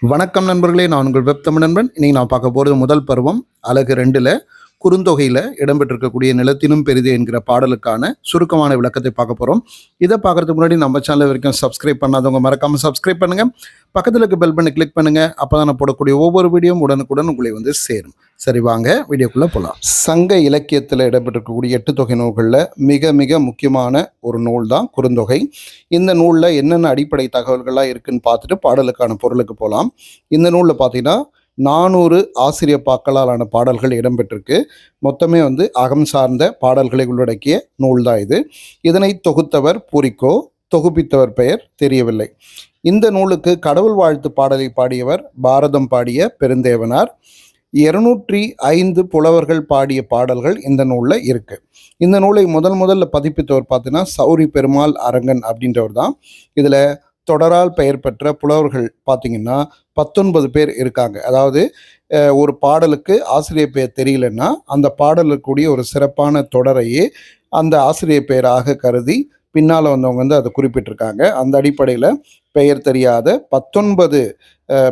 வணக்கம் நண்பர்களே நான் உங்கள் வெப் தமிழ் நண்பன். இன்னைக்கு நான் பார்க்க போகிறது முதல் பருவம் அழகு ரெண்டில். குறுந்தொகையில் இடம்பெற்றிருக்கக்கூடிய நிலத்தினும் பெரிது என்கிற பாடலுக்கான சுருக்கமான விளக்கத்தை பார்க்க போகிறோம் இதை பார்க்கறதுக்கு முன்னாடி நம்ம சேனல் வரைக்கும் சப்ஸ்கிரைப் பண்ணாதவங்க மறக்காமல் சப்ஸ்கிரைப் பண்ணுங்க. பக்கத்தில் இருக்க பெல் பண்ணி கிளிக் பண்ணுங்க. அப்போ தான் நான் போடக்கூடிய ஒவ்வொரு வீடியோவும் உடனுக்குடன் உங்களை வந்து சேரும். சரி வாங்க வீடியோக்குள்ளே போகலாம் சங்க இலக்கியத்தில் இடம்பெற்றிருக்கக்கூடிய எட்டு தொகை நூல்களில் மிக மிக முக்கியமான ஒரு நூல் தான் குறுந்தொகை. இந்த நூலில் என்னென்ன அடிப்படை தகவல்கள்லாம் இருக்குன்னு பார்த்துட்டு பாடலுக்கான பொருளுக்கு போகலாம் இந்த நூலில் பார்த்தீங்கன்னா நானூறு ஆசிரியர் பாக்களாலான பாடல்கள் இடம்பெற்றிருக்கு. மொத்தமே வந்து அகம் சார்ந்த பாடல்களை உள்ளடக்கிய நூல் தான் இது. இதனை தொகுத்தவர் பூரிக்கோ தொகுப்பித்தவர் பெயர் தெரியவில்லை. இந்த நூலுக்கு கடவுள் வாழ்த்து பாடலை பாடியவர் பாரதம் பாடிய பெருந்தேவனார். இருநூற்றி ஐந்து புலவர்கள் பாடிய பாடல்கள் இந்த நூலில் இருக்குது இந்த நூலை முதல் முதல்ல பதிப்பித்தவர் பார்த்தீங்கன்னா சௌரி பெருமாள் அரங்கன் அப்படின்றவர் தான். இதில் தொடரால் பெயர் பெற்ற புலவர்கள் பார்த்தீங்கன்னா பத்தொன்பது பேர் இருக்காங்க. அதாவது ஒரு பாடலுக்கு ஆசிரியர் பெயர் தெரியலன்னா அந்த பாடலுக்கு ஒரு சிறப்பான தொடரையே அந்த ஆசிரியர் பெயராக கருதி பின்னால் வந்தவங்க வந்து அதை குறிப்பிட்டிருக்காங்க. அந்த அடிப்படையில் பெயர் தெரியாத பத்தொன்பது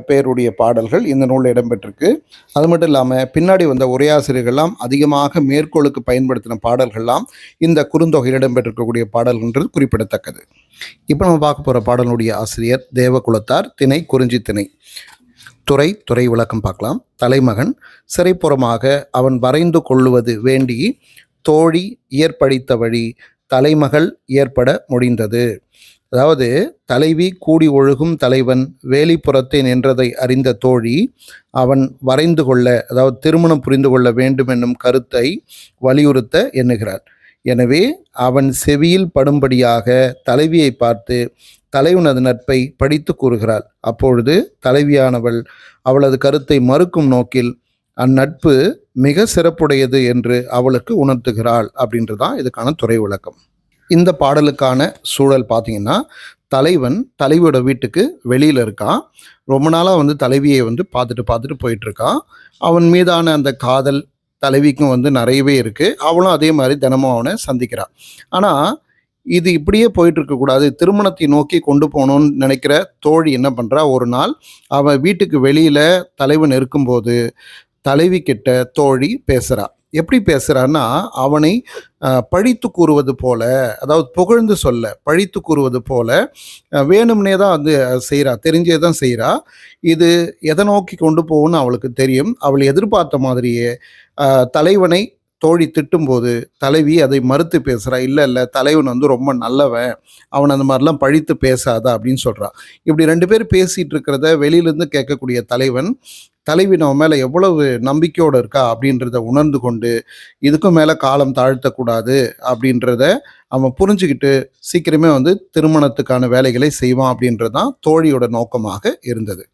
பேருடைய பாடல்கள் இந்த நூலில் இடம்பெற்றிருக்கு. அது மட்டும் இல்லாமல் பின்னாடி வந்த உரையாசிரியர்கள்லாம் அதிகமாக மேற்கோளுக்கு பயன்படுத்தின பாடல்கள்லாம் இந்த குறுந்தொகையில் இடம்பெற்றிருக்கக்கூடிய பாடல்கள்ன்றது குறிப்பிடத்தக்கது. இப்போ நம்ம பார்க்க போகிற பாடலுடைய ஆசிரியர் தேவகுலத்தார் திணை குறிஞ்சி திணை. துறை துறை விளக்கம் பார்க்கலாம். தலைமகன் சிறைப்புறமாக அவன் வரைந்து கொள்ளுவது வேண்டி தோழி இயற்படித்த வழி தலைமகள் ஏற்பட முடிந்தது. அதாவது தலைவி கூடி ஒழுகும் தலைவன் வேலிப்புறத்தை நின்றதை அறிந்த தோழி அவன் வரைந்து கொள்ள அதாவது திருமணம் புரிந்து கொள்ள வேண்டும் என்னும் கருத்தை வலியுறுத்த எண்ணுகிறார் எனவே அவன் செவியில் படும்படியாக தலைவியை பார்த்து தலைவனது நட்பை படித்து கூறுகிறாள். அப்பொழுது தலைவியானவள் அவளது கருத்தை மறுக்கும் நோக்கில் அந்நட்பு மிக சிறப்புடையது என்று அவளுக்கு உணர்த்துகிறாள் அப்படின்றது தான் இதுக்கான துறை விளக்கம் இந்த பாடலுக்கான சூழல் பார்த்தீங்கன்னா தலைவன் தலைவியோட வீட்டுக்கு வெளியில் இருக்கான். ரொம்ப நாளாக வந்து தலைவியை வந்து பார்த்துட்டு பார்த்துட்டு போயிட்டுருக்கான். அவன் மீதான அந்த காதல் தலைவிக்கும் வந்து நிறையவே இருக்குது அவளும் அதே மாதிரி தினமும் அவனை சந்திக்கிறான் ஆனால் இது இப்படியே போயிட்டு இருக்கக்கூடாது திருமணத்தை நோக்கி கொண்டு போகணும்னு நினைக்கிற தோழி என்ன பண்ணுறா ஒரு நாள் அவன் வீட்டுக்கு வெளியில் தலைவன் இருக்கும்போது தலைவி கிட்ட தோழி பேசுகிறா எப்படி பேசுகிறான்னா அவனை பழித்து கூறுவது போல அதாவது புகழ்ந்து சொல்ல பழித்து கூறுவது போல வேணும்னே தான் வந்து செய்கிறா தெரிஞ்சே தான் செய்கிறா இது எதை நோக்கி கொண்டு போகும்னு அவளுக்கு தெரியும். அவள் எதிர்பார்த்த மாதிரியே தலைவனை தோழி திட்டும்போது தலைவி அதை மறுத்து பேசுகிறா இல்லை இல்லை தலைவன் வந்து ரொம்ப நல்லவன். அவன் அந்த மாதிரிலாம் பழித்து பேசாத? அப்படின்னு சொல்கிறான் இப்படி ரெண்டு பேர் பேசிகிட்டு இருக்கிறத வெளியிலேருந்து கேட்கக்கூடிய தலைவன் தலைவி நம்ம மேலே எவ்வளவு நம்பிக்கையோடு இருக்கா? அப்படின்றத உணர்ந்து கொண்டு இதுக்கும் மேலே காலம் தாழ்த்தக்கூடாது. அப்படின்றத அவன் புரிஞ்சுக்கிட்டு சீக்கிரமே வந்து திருமணத்துக்கான வேலைகளை செய்வான் அப்படின்றது தான் தோழியோட நோக்கமாக இருந்தது.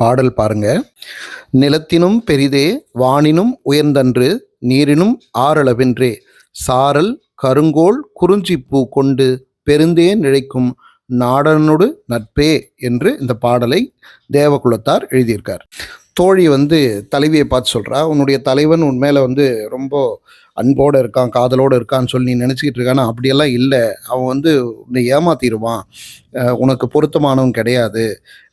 பாடல் பாருங்க. நிலத்தினும் பெரிதே வானினும் உயர்ந்தன்று நீரினும் ஆறளவென்றே. சாரல் கருங்கோல் குறிஞ்சிப்பூ கொண்டு பெருந்தே நிழைக்கும் நாடனோடு நட்பே என்று இந்த பாடலை தேவகுலத்தார் எழுதியிருக்கார். தோழி வந்து தலைவியை பார்த்து சொல்கிறா உன்னுடைய தலைவன் உன் மேலே வந்து ரொம்ப அன்போடு இருக்கான் காதலோடு இருக்கான்னு சொல்லி நீ நினச்சிக்கிட்டு இருக்கானா? அப்படியெல்லாம் இல்லை. அவன் வந்து உன்னை ஏமாத்திடுவான். உனக்கு பொருத்தமானவன் கிடையாது.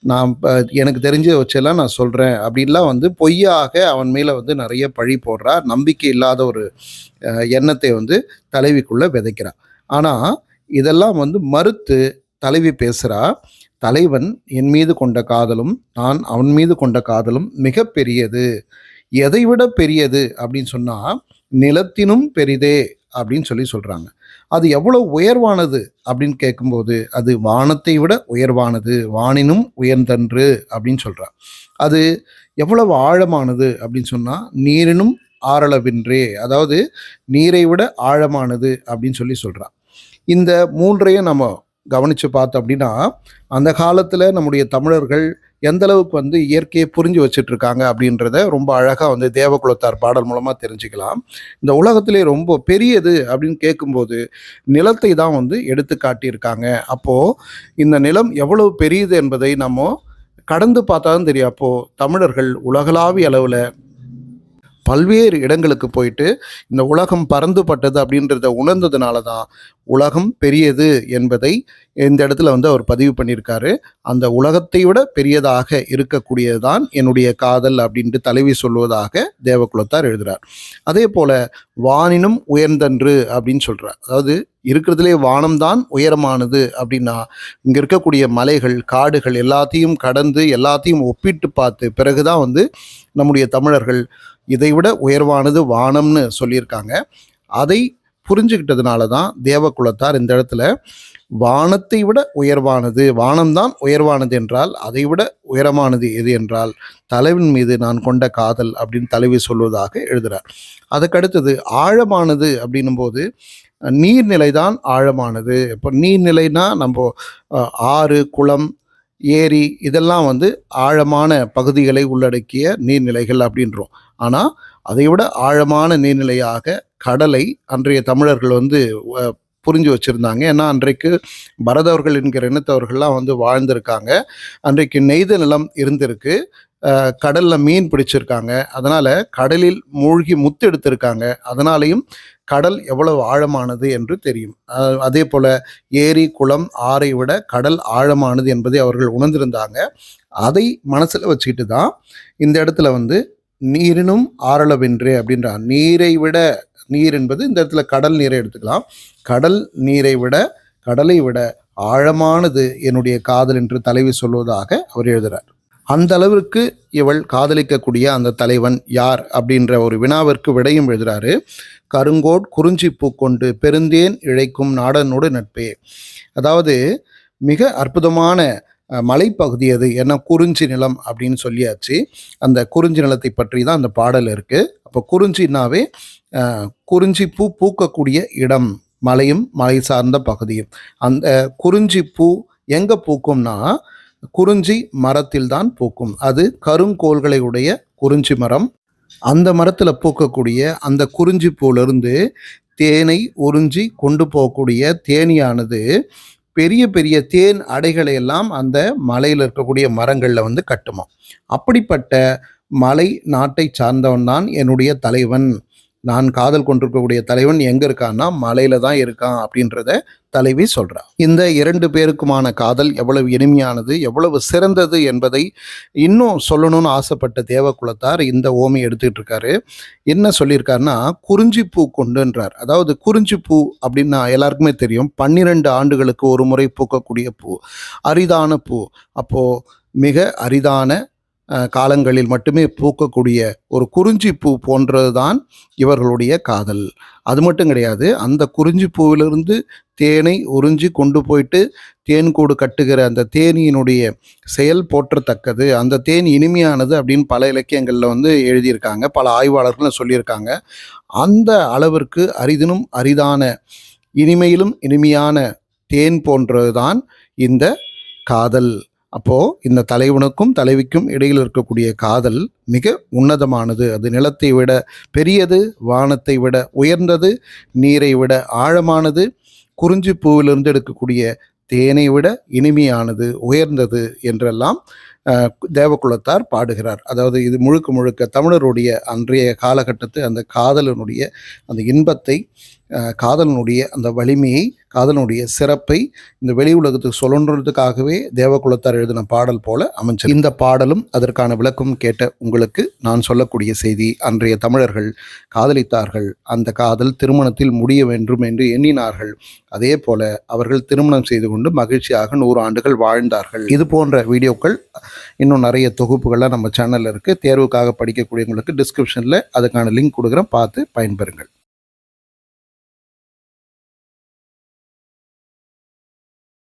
நான் இப்போ எனக்கு தெரிஞ்ச வச்செல்லாம் நான் சொல்கிறேன் அப்படின்லாம் வந்து பொய்யாக அவன் மேலே வந்து நிறைய பழி போடுறா. நம்பிக்கை இல்லாத ஒரு எண்ணத்தை வந்து தலைவிக்குள்ளே விதைக்கிறான் ஆனால் இதெல்லாம் வந்து மறுத்து தலைவி பேசுகிறா தலைவன் என் மீது கொண்ட காதலும் நான் அவன் மீது கொண்ட காதலும் மிக பெரியது எதை விட பெரியது? அப்படின்னு சொன்னால் நிலத்தினும் பெரிதே அப்படின்னு சொல்லி சொல்கிறாங்க அது எவ்வளோ உயர்வானது அப்படின்னு கேட்கும்போது அது வானத்தை விட உயர்வானது வானினும் உயர்ந்தன்று அப்படின்னு சொல்கிறா அது எவ்வளவு ஆழமானது அப்படின்னு சொன்னால் நீரினும் ஆறளவின்றே அதாவது நீரை விட ஆழமானது அப்படின்னு சொல்லி சொல்கிறா இந்த மூன்றையும் நம்ம கவனித்து பார்த்தோம் அப்படின்னா அந்த காலத்தில் நம்முடைய தமிழர்கள் எந்த அளவுக்கு வந்து இயற்கையை புரிஞ்சு வச்சுட்டு இருக்காங்க அப்படின்றத ரொம்ப அழகாக வந்து தேவகுலத்தார் பாடல் மூலமாக தெரிஞ்சுக்கலாம். இந்த உலகத்திலே ரொம்ப பெரியது அப்படின்னு கேட்கும்போது நிலத்தை தான் வந்து எடுத்து காட்டியிருக்காங்க. அப்போது இந்த நிலம் எவ்வளவு பெரியது என்பதை நம்ம கடந்து பார்த்தா தான் தெரியும். அப்போது தமிழர்கள் உலகளாவிய அளவில் பல்வேறு இடங்களுக்கு போயிட்டு இந்த உலகம் பறந்துபட்டது அப்படின்றத உணர்ந்ததுனால தான் உலகம் பெரியது என்பதை இந்த இடத்துல வந்து அவர் பதிவு பண்ணியிருக்காரு. அந்த உலகத்தை விட பெரியதாக இருக்கக்கூடியது தான் என்னுடைய காதல் அப்படின்ட்டு தலைவி சொல்வதாக தேவகுலத்தார் எழுதுகிறார் அதே போல வானினும் உயர்ந்தன்று அப்படின்னு சொல்கிறார் அதாவது இருக்கிறதுலே வானம்தான் உயரமானது அப்படின்னா இங்கே இருக்கக்கூடிய மலைகள் காடுகள் எல்லாத்தையும் கடந்து எல்லாத்தையும் ஒப்பிட்டு பார்த்து பிறகுதான் வந்து நம்முடைய தமிழர்கள் இதை விட உயர்வானது வானம்னு சொல்லியிருக்காங்க. அதை புரிஞ்சுக்கிட்டதுனால தான் தேவகுலத்தார் இந்த இடத்துல வானத்தை விட உயர்வானது வானம்தான் உயர்வானது என்றால் அதை விட உயரமானது எது என்றால் தலைவின் மீது நான் கொண்ட காதல் அப்படின்னு தலைவி சொல்வதாக எழுதுகிறார் அதுக்கடுத்தது ஆழமானது அப்படின்னும் போது நீர்நிலை தான் ஆழமானது. இப்போ நீர்நிலைனா நம்ம ஆறு குளம் ஏரி இதெல்லாம் வந்து ஆழமான பகுதிகளை உள்ளடக்கிய நீர்நிலைகள் அப்படின்றோம். ஆனால் அதை விட ஆழமான நீர்நிலையாக கடலை அன்றைய தமிழர்கள் வந்து புரிஞ்சு வச்சுருந்தாங்க. ஏன்னா அன்றைக்கு பரதவர்கள் என்கிற இனத்தவர்கள்லாம் வந்து வாழ்ந்திருக்காங்க. அன்றைக்கு நெய்த நிலம் இருந்திருக்கு. கடலில் மீன் பிடிச்சிருக்காங்க. அதனால் கடலில் மூழ்கி முத்து எடுத்திருக்காங்க அதனாலையும் கடல் எவ்வளவு ஆழமானது என்று தெரியும். அதே போல ஏரி குளம் ஆறை விட கடல் ஆழமானது என்பதை அவர்கள் உணர்ந்திருந்தாங்க. அதை மனசுல வச்சுக்கிட்டு தான் இந்த இடத்துல வந்து நீரினும் ஆரளவென்றே அப்படின்றார் நீரை விட நீர் என்பது இந்த இடத்துல கடல் நீரை எடுத்துக்கலாம். கடல் நீரை விட கடலை விட ஆழமானது என்னுடைய காதல் என்று தலைவி சொல்வதாக அவர் எழுதுறார். அந்த அளவிற்கு இவள் காதலிக்கக்கூடிய அந்த தலைவன் யார் அப்படின்ற ஒரு வினாவிற்கு விடையும் எழுதுறாரு. கருங்கோட் குறிஞ்சி பூக்கொண்டு பெருந்தேன் இழைக்கும் நாடனோடு நட்பே. அதாவது மிக அற்புதமான மலைப்பகுதி அது. என்ன? குறிஞ்சி நிலம் அப்படின்னு சொல்லியாச்சு. அந்த குறிஞ்சி நிலத்தை பற்றி தான் அந்த பாடல் இருக்கு. அப்போ குறிஞ்சினாவே குறிஞ்சி பூ பூக்கக்கூடிய இடம் மலையும் மலை சார்ந்த பகுதியும். அந்த குறிஞ்சி பூ எங்கே பூக்கும்னா குறிஞ்சி மரத்தில் தான் பூக்கும். அது கருங்கோள்களை உடைய குறிஞ்சி மரம். அந்த மரத்தில் பூக்கக்கூடிய அந்த குறிஞ்சி பூவிலிருந்து தேனை உறிஞ்சி கொண்டு போகக்கூடிய தேனியானது பெரிய பெரிய தேன் அடைகளை எல்லாம் அந்த மலையில் இருக்கக்கூடிய மரங்களில் வந்து கட்டுமா அப்படிப்பட்ட மலை நாட்டை சார்ந்தவன் தான் என்னுடைய தலைவன். நான் காதல் கொண்டிருக்கக்கூடிய தலைவன் எங்க இருக்கான்னா மலையில தான் இருக்கான் அப்படின்றத தலைவி சொல்றா. இந்த இரண்டு பேருக்குமான காதல் எவ்வளவு இனிமையானது எவ்வளவு சிறந்தது என்பதை இன்னும் சொல்லணும்னு ஆசைப்பட்ட தேவகுலத்தார் இந்த ஓமை எடுத்துக்கிட்டு இருக்காரு. என்ன சொல்லியிருக்காருன்னா குறிஞ்சிப்பூ கொண்டுன்றார். அதாவது குறிஞ்சிப்பூ அப்படின்னா எல்லாருக்குமே தெரியும். பன்னிரெண்டு ஆண்டுகளுக்கு ஒரு முறை பூக்கக்கூடிய பூ அரிதான பூ. அப்போ மிக அரிதான காலங்களில் மட்டுமே பூக்கக்கூடிய ஒரு குறிஞ்சி பூ போன்றதுதான் இவர்களுடைய காதல். அது மட்டும் கிடையாது அந்த குறிஞ்சி பூவிலிருந்து தேனை உறிஞ்சி கொண்டு போயிட்டு தேன் கூடு கட்டுகிற அந்த தேனியினுடைய செயல் போற்றத்தக்கது. அந்த தேன் இனிமையானது அப்படின்னு பல இலக்கியங்களில் வந்து எழுதியிருக்காங்க பல ஆய்வாளர்களும் சொல்லியிருக்காங்க. அந்த அளவிற்கு அரிதினும் அரிதான இனிமையிலும் இனிமையான தேன் போன்றதுதான் இந்த காதல். அப்போது இந்த தலைவனுக்கும் தலைவிக்கும் இடையில் இருக்கக்கூடிய காதல் மிக உன்னதமானது. அது நிலத்தை விட பெரியது வானத்தை விட உயர்ந்தது நீரை விட ஆழமானது குறிஞ்சி பூவிலிருந்து எடுக்கக்கூடிய தேனை விட இனிமையானது உயர்ந்தது என்றெல்லாம் தேவகுலத்தார் பாடுகிறார். அதாவது இது முழுக்க முழுக்க தமிழருடைய அன்றைய காலகட்டத்து அந்த காதலனுடைய அந்த இன்பத்தை காதலனுடைய அந்த வலிமையை காதலனுடைய சிறப்பை இந்த வெளி உலகத்துக்கு சொல்லணுன்றதுக்காகவே தேவகுலத்தார் எழுதின பாடல் போல அமைஞ்சது. இந்த பாடலும் அதற்கான விளக்கம் கேட்ட உங்களுக்கு நான் சொல்லக்கூடிய செய்தி அன்றைய தமிழர்கள் காதலித்தார்கள். அந்த காதல் திருமணத்தில் முடிய வேண்டும் என்று எண்ணினார்கள். அதே போல அவர்கள் திருமணம் செய்து கொண்டு மகிழ்ச்சியாக நூறு ஆண்டுகள் வாழ்ந்தார்கள். இது போன்ற வீடியோக்கள் இன்னும் நிறைய தொகுப்புகள்லாம் நம்ம சேனலில் இருக்குது தேர்வுக்காக படிக்கக்கூடியவங்களுக்கு டிஸ்கிரிப்ஷனில் அதுக்கான லிங்க் கொடுக்குறேன். பார்த்து பயன்பெறுங்கள்.